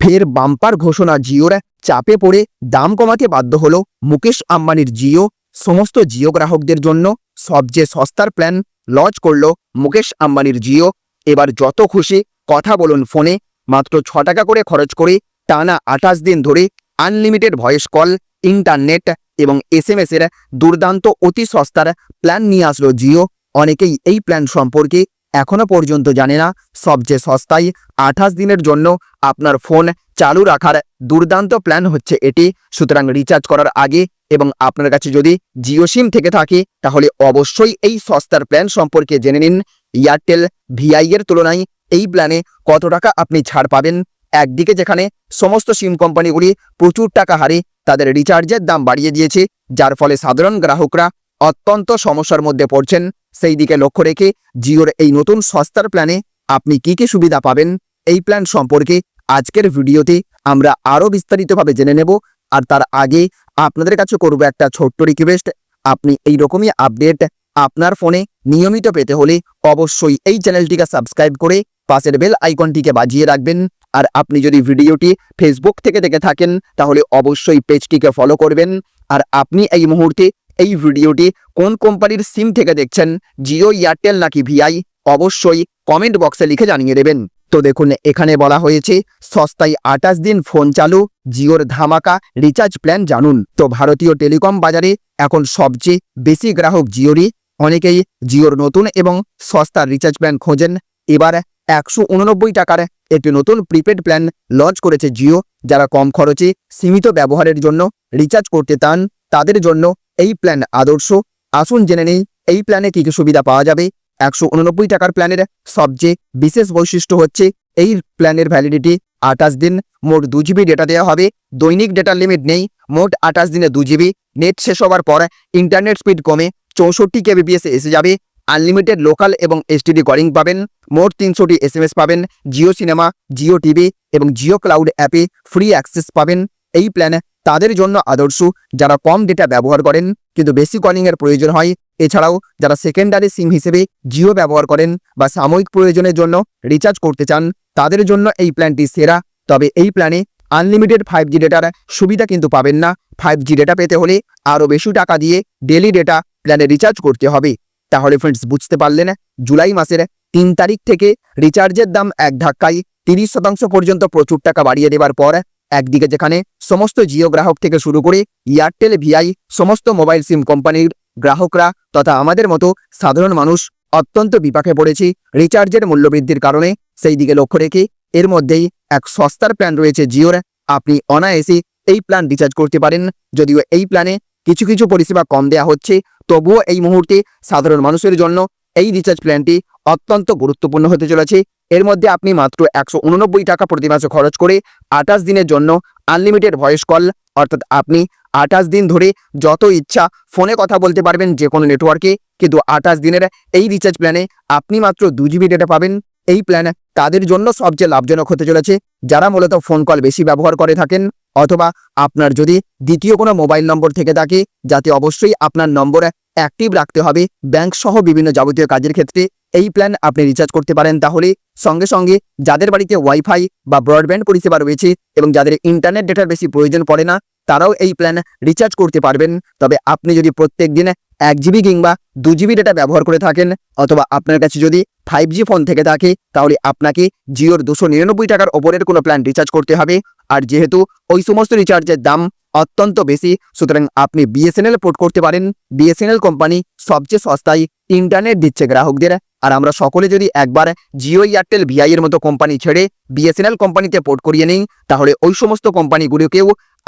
ফের বাম্পার ঘোষণা জিওর চাপে পড়ে দাম কমাতে বাধ্য হল মুকেশ আম্বানির জিও। সমস্ত জিও গ্রাহকদের জন্য সবচেয়ে সস্তার প্ল্যান লঞ্চ করল মুকেশ আম্বানির জিও। এবার যত খুশি কথা বলুন ফোনে, মাত্র ছ টাকা করে খরচ করে টানা আঠাশ দিন ধরে আনলিমিটেড ভয়েস কল, ইন্টারনেট এবং এস এম এর দুর্দান্ত অতি সস্তার প্ল্যান নিয়ে আসলো জিও। অনেকেই এই প্ল্যান সম্পর্কে এখনও পর্যন্ত জানে না। সবচেয়ে সস্তায় আঠাশ দিনের জন্য আপনার ফোন চালু রাখার দুর্দান্ত প্ল্যান হচ্ছে এটি। সুতরাং রিচার্জ করার আগে এবং আপনার কাছে যদি জিও সিম থেকে থাকে, তাহলে অবশ্যই এই সস্তার প্ল্যান সম্পর্কে জেনে নিন। এয়ারটেল ভিআই এর তুলনায় এই প্ল্যানে কত টাকা আপনি ছাড় পাবেন? একদিকে যেখানে সমস্ত সিম কোম্পানিগুলি প্রচুর টাকা হারে তাদের রিচার্জের দাম বাড়িয়ে দিয়েছে, যার ফলে সাধারণ গ্রাহকরা অত্যন্ত সমস্যার মধ্যে পড়ছেন। সেই দিকে লক্ষ্য রেখে জিওর এই নতুন সস্তার প্ল্যানে আপনি কি কি সুবিধা পাবেন এই প্ল্যান সম্পর্কে আজকের ভিডিওতে আমরা আরও বিস্তারিতভাবে জেনে নেব। আর তার আগে আপনাদের কাছে করব একটা ছোট্ট রিকোয়েস্ট আপনি এই রকমই আপডেট আপনার ফোনে নিয়মিত পেতে হলে অবশ্যই এই চ্যানেলটিকে সাবস্ক্রাইব করে পাশের বেল আইকনটিকে বাজিয়ে রাখবেন। আর আপনি যদি ভিডিওটি ফেসবুক থেকে দেখে থাকেন, তাহলে অবশ্যই পেজটিকে ফলো করবেন। আর আপনি এই মুহূর্তে এই ভিডিওটি কোন কোম্পানির সিম থেকে দেখছেন? জিও, এয়ারটেল নাকি ভিআই? অবশ্যই কমেন্ট বক্সে লিখে জানিয়ে দেবেন। তো দেখুন, এখানে বলা হয়েছে, সস্তায় আটাশ দিন ফোন চালু, জিওর ধামাকা রিচার্জ প্ল্যান জানুন। তো ভারতীয় টেলিকম বাজারে এখন সবচেয়ে বেশি গ্রাহক জিওরই। অনেকেই জিওর নতুন এবং সস্তার রিচার্জ প্ল্যান খোঁজেন। এবার একশো উননব্বই টাকার একটি নতুন প্রিপেড প্ল্যান লঞ্চ করেছে জিও। যারা কম খরচে সীমিত ব্যবহারের জন্য রিচার্জ করতে চান, তাদের জন্য এই প্ল্যান আদর্শ। আসুন জেনে নেই, এই প্ল্যানে কী কী সুবিধা পাওয়া যাবে? একশো উননব্বই টাকার প্ল্যানের সবচেয়ে বিশেষ বৈশিষ্ট্য হচ্ছে, এই প্ল্যানের ভ্যালিডিটি আঠাশ দিন, মোট দু জিবি ডেটা দেওয়া হবে। দৈনিক ডেটার লিমিট নেই, মোট আঠাশ দিনে দু জিবি নেট শেষ হওয়ার পর ইন্টারনেট স্পিড কমে, চৌষট্টি কেবিপিএস এসে যাবে। আনলিমিটেড লোকাল এবং এসটিডি কলিং পাবেন, মোট তিনশোটি এসএমএস পাবেন জিও সিনেমা জিও টিভি এবং জিও ক্লাউড অ্যাপে ফ্রি অ্যাক্সেস পাবেন। এই প্ল্যান তাদের জন্য আদর্শ যারা কম ডেটা ব্যবহার করেন, কিন্তু বেশি কলিংয়ের প্রয়োজন হয়। এছাড়াও যারা সেকেন্ডারি সিম হিসেবে জিও ব্যবহার করেন বা সাময়িক প্রয়োজনের জন্য রিচার্জ করতে চান, তাদের জন্য এই প্ল্যানটি সেরা। তবে এই প্ল্যানে আনলিমিটেড ফাইভ জি ডেটার সুবিধা কিন্তু পাবেন না। ফাইভ জি ডেটা পেতে হলে আরও বেশি টাকা দিয়ে ডেলি ডেটা প্ল্যানে রিচার্জ করতে হবে। তাহলে ফ্রেন্ডস বুঝতে পারলেন? জুলাই মাসের তিন তারিখ থেকে রিচার্জের দাম এক ধাক্কায় তিরিশ শতাংশ পর্যন্ত প্রচুর টাকা বাড়িয়ে দেওয়ার পর একদিকে যেখানে সমস্ত জিও গ্রাহক থেকে শুরু করে এয়ারটেল, ভিআই, সমস্ত মোবাইল সিম কোম্পানির গ্রাহকরা তথা আমাদের মতো সাধারণ মানুষ অত্যন্ত বিপাকে পড়েছি রিচার্জের মূল্যবৃদ্ধির কারণে। সেই দিকে লক্ষ্য রেখে এর মধ্যেই এক সস্তার প্ল্যান রয়েছে জিওর। আপনি অনায়াসে এই প্ল্যান রিচার্জ করতে পারেন। যদিও এই প্ল্যানে কিছু কিছু পরিষেবা কম দেওয়া হচ্ছে, তবুও এই মুহূর্তে সাধারণ মানুষের জন্য এই রিচার্জ প্ল্যানটি অত্যন্ত গুরুত্বপূর্ণ হতে চলেছে। এর মধ্যে আপনি মাত্র একশো উননব্বই টাকা প্রতি মাসে খরচ করে আঠাশ দিনের জন্য আনলিমিটেড ভয়েস কল অর্থাৎ আপনি আঠাশ দিন ধরে যত ইচ্ছা ফোনে কথা বলতে পারবেন যে কোনো নেটওয়ার্কে কিন্তু আঠাশ দিনের এই রিচার্জ প্ল্যানে আপনি মাত্র দু জিবি ডেটা পাবেন। এই প্ল্যান তাদের জন্য সবচেয়ে লাভজনক হতে চলেছে। যারা মূলত ফোন কল বেশি ব্যবহার করে থাকেন, অথবা আপনার যদি দ্বিতীয় কোনো মোবাইল নম্বর থেকে থাকে, যাতে অবশ্যই আপনার নম্বর অ্যাক্টিভ রাখতে হবে ব্যাংক সহ বিভিন্ন যাবতীয় কাজের ক্ষেত্রে এই প্ল্যান আপনি রিচার্জ করতে পারেন। তাহলে সঙ্গে সঙ্গে যাদের বাড়িতে ওয়াইফাই বা ব্রডব্যান্ড পরিষেবা রয়েছে এবং যাদের ইন্টারনেট ডেটার বেশি প্রয়োজন পড়ে না, তারাও এই প্ল্যান রিচার্জ করতে পারবেন। তবে আপনি যদি প্রত্যেক দিন এক জিবি কিংবা দু জিবি ডেটা ব্যবহার করে থাকেন, অথবা আপনার কাছে যদি ফাইভ জি ফোন থেকে থাকে, তাহলে আপনাকে জিওর দুশো নিরানব্বই টাকার ওপরের কোনো প্ল্যান রিচার্জ করতে হবে। আর যেহেতু ওই সমস্ত রিচার্জের দাম অত্যন্ত বেশি। সুতরাং আপনি বিএসএনএল পোর্ট করতে পারেন। বিএসএনএল কোম্পানি সবচেয়ে সস্তায় ইন্টারনেট দিচ্ছে গ্রাহকদের। আর আমরা সকলে যদি একবার জিও এয়ারটেল ভিআই এর মতো কোম্পানি ছেড়ে বিএসএনএল কোম্পানিতে পোর্ট করিয়ে নিই, তাহলে ওই সমস্ত কোম্পানিগুলোকেও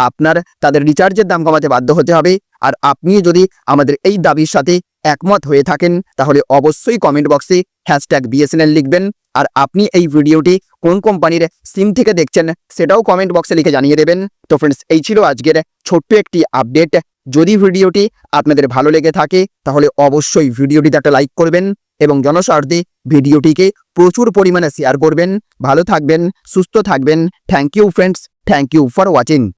আপনার তাদের রিচার্জের দাম কমাতে বাধ্য হতে হবে। আর আপনি যদি আমাদের এই দাবির সাথে একমত হয়ে থাকেন, তাহলে অবশ্যই কমেন্ট বক্সে হ্যাশট্যাগ বিএসএনএল লিখবেন। আর আপনি এই ভিডিওটি কোন কোম্পানির সিম থেকে দেখছেন, সেটাও কমেন্ট বক্সে লিখে জানিয়ে দেবেন। তো ফ্রেন্ডস এই ছিল আজকের ছোট্ট একটি আপডেট যদি ভিডিওটি আপনাদের ভালো লেগে থাকে, তাহলে অবশ্যই ভিডিওটিতে একটা লাইক করবেন এবং জনস্বার্থে ভিডিওটিকে প্রচুর পরিমাণে শেয়ার করবেন। ভালো থাকবেন, সুস্থ থাকবেন। Thank you friends thank you for watching